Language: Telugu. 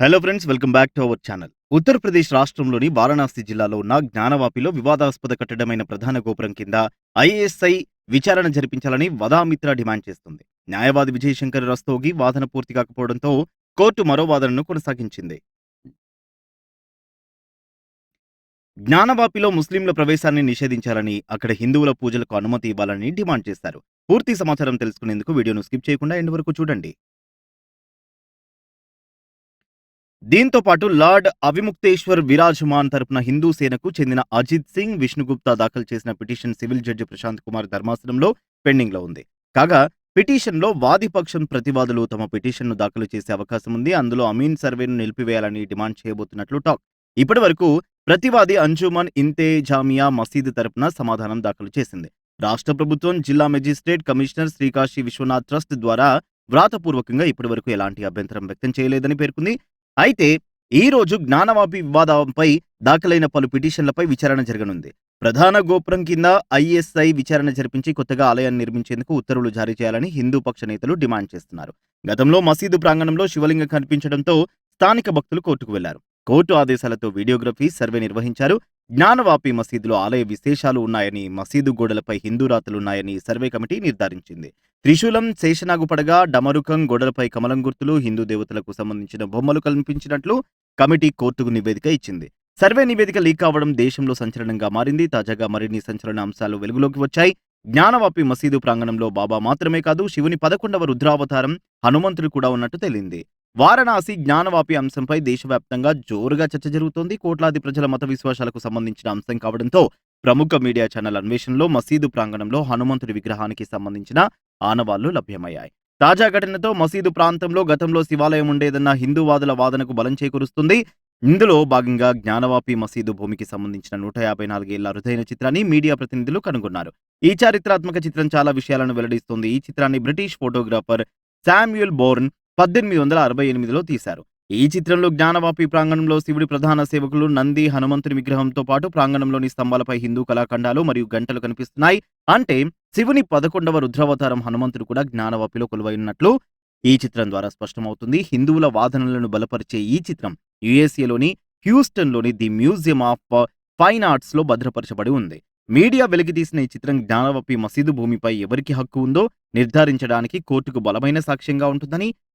Hello friends welcome back to our channel Uttar Pradesh రాష్ట్రంలోని వారణాసి జిల్లాలో ఉన్న జ్ఞానవాపిలో వివాదాస్పద కట్టడమైన ప్రధాన గోపురం కింద ఐఎస్ఐ విచారణ జరిపించాలని వదామిత్ర డిమాండ్ చేస్తుంది. న్యాయవాది విజయశంకర్ రస్తోగి వాదన పూర్తి కాకపోవడంతో కోర్టు మరో వాదనను కొనసాగించింది. జ్ఞానవాపిలో ముస్లింల ప్రవేశాన్ని నిషేధించాలని అక్కడ హిందువుల పూజలకు అనుమతి ఇవ్వాలని డిమాండ్ చేశారు. పూర్తి సమాచారం తెలుసుకునేందుకు వీడియోను స్కిప్ చేయకుండా ఎండ్ వరకు చూడండి. దీంతో పాటు లార్డ్ అవిముక్తేశ్వర్ విరాజమాన్ తరపున హిందూ సేనకు చెందిన అజిత్ సింగ్ విష్ణుగుప్తా దాఖలు చేసిన petition civil judge Prashant Kumar ధర్మాసనంలో పెండింగ్లో ఉంది. కాగా పిటిషన్లో వాదిపక్షం ప్రతివాదులు తమ పిటిషన్ను దాఖలు చేసే అవకాశం ఉంది. అందులో అమీన్ సర్వేను నిలిపివేయాలని డిమాండ్ చేయబోతున్నట్లు టాక్. ఇప్పటి వరకు ప్రతివాది అంజుమన్ ఇంతే జామియా మసీదు తరపున సమాధానం దాఖలు చేసింది. రాష్ట్ర ప్రభుత్వం జిల్లా magistrate commissioner Shri Kashi Vishwanath trust ద్వారా వ్రాతపూర్వకంగా ఇప్పటివరకు ఎలాంటి అభ్యంతరం వ్యక్తం చేయలేదని పేర్కొంది. అయితే ఈ రోజు జ్ఞానవాపి వివాదంపై దాఖలైన పలు పిటిషన్లపై విచారణ జరగనుంది. ప్రధాన గోపురం కింద ఐఎస్ఐ విచారణ జరిపించి కొత్తగా ఆలయాన్ని నిర్మించేందుకు ఉత్తర్వులు జారీ చేయాలని హిందూ పక్ష నేతలు డిమాండ్ చేస్తున్నారు. గతంలో మసీదు ప్రాంగణంలో శివలింగం కనిపించడంతో స్థానిక భక్తులు కోర్టుకు వెళ్ళారు. కోర్టు ఆదేశాలతో వీడియోగ్రఫీ సర్వే నిర్వహించారు. జ్ఞానవాపి మసీదులో ఆలయ విశేషాలు ఉన్నాయని మసీదు గోడలపై హిందూ రాతలున్నాయని సర్వే కమిటీ నిర్ధారించింది. త్రిశూలం శేషనాగు పడగా డమరుకం గోడలపై కమలం గుర్తులు హిందూ దేవతలకు సంబంధించిన బొమ్మలు కల్పించినట్లు కమిటీ కోర్టుకు నివేదిక ఇచ్చింది. సర్వే నివేదిక లీక్ కావడం దేశంలో సంచలనంగా మారింది. తాజాగా మరిన్ని సంచలన అంశాలు వెలుగులోకి వచ్చాయి. జ్ఞానవాపి మసీదు ప్రాంగణంలో బాబా మాత్రమే కాదు శివుని పదకొండవ రుద్రావతారం హనుమంతుడు కూడా ఉన్నట్టు తేలింది. వారణాసి జ్ఞానవాపి అంశంపై దేశవ్యాప్తంగా జోరుగా చర్చ జరుగుతోంది. కోట్లాది ప్రజల మత విశ్వాసాలకు సంబంధించిన అంశం కావడంతో ప్రముఖ మీడియా ఛానల్ అన్వేషణలో మసీదు ప్రాంగణంలో హనుమంతుడి విగ్రహానికి సంబంధించిన ఆనవాళ్ళు లభ్యమయ్యాయి. తాజా ఘటనతో మసీదు ప్రాంతంలో గతంలో శివాలయం ఉండేదన్న హిందూవాదుల వాదనకు బలం చేకూరుస్తుంది. ఇందులో భాగంగా జ్ఞానవాపి మసీదు భూమికి సంబంధించిన నూట యాభై నాలుగేళ్ళ అరుదైన చిత్రాన్ని మీడియా ప్రతినిధులు కనుగొన్నారు. ఈ చారిత్రాత్మక చిత్రం చాలా విషయాలను వెల్లడిస్తుంది. ఈ చిత్రాన్ని బ్రిటిష్ ఫోటోగ్రాఫర్ శామ్యుయల్ బోర్న్ పద్దెనిమిది వందల అరవై ఎనిమిదిలో తీశారు. ఈ చిత్రంలో జ్ఞానవాపి ప్రాంగణంలో శివుడి ప్రధాన సేవకులు నంది హనుమంతుని విగ్రహంతో పాటు ప్రాంగణంలోని స్తంభాలపై హిందూ కళాఖండాలు మరియు గంటలు కనిపిస్తున్నాయి. అంటే శివుని పదకొండవ రుద్రావతారం హనుమంతుడు కూడా జ్ఞానవాపిలో కొలువైనట్లు ఈ చిత్రం ద్వారా స్పష్టమవుతుంది. హిందువుల వాదనలను బలపరిచే ఈ చిత్రం యుఎస్ఏలోని హ్యూస్టన్లోని ది మ్యూజియం ఆఫ్ ఫైన్ ఆర్ట్స్లో భద్రపరచబడి ఉంది. మీడియా వెలికితీసిన ఈ చిత్రం జ్ఞానవాపి మసీదు భూమిపై ఎవరికి హక్కు ఉందో నిర్ధారించడానికి కోర్టుకు బలమైన సాక్ష్యంగా ఉంటుందని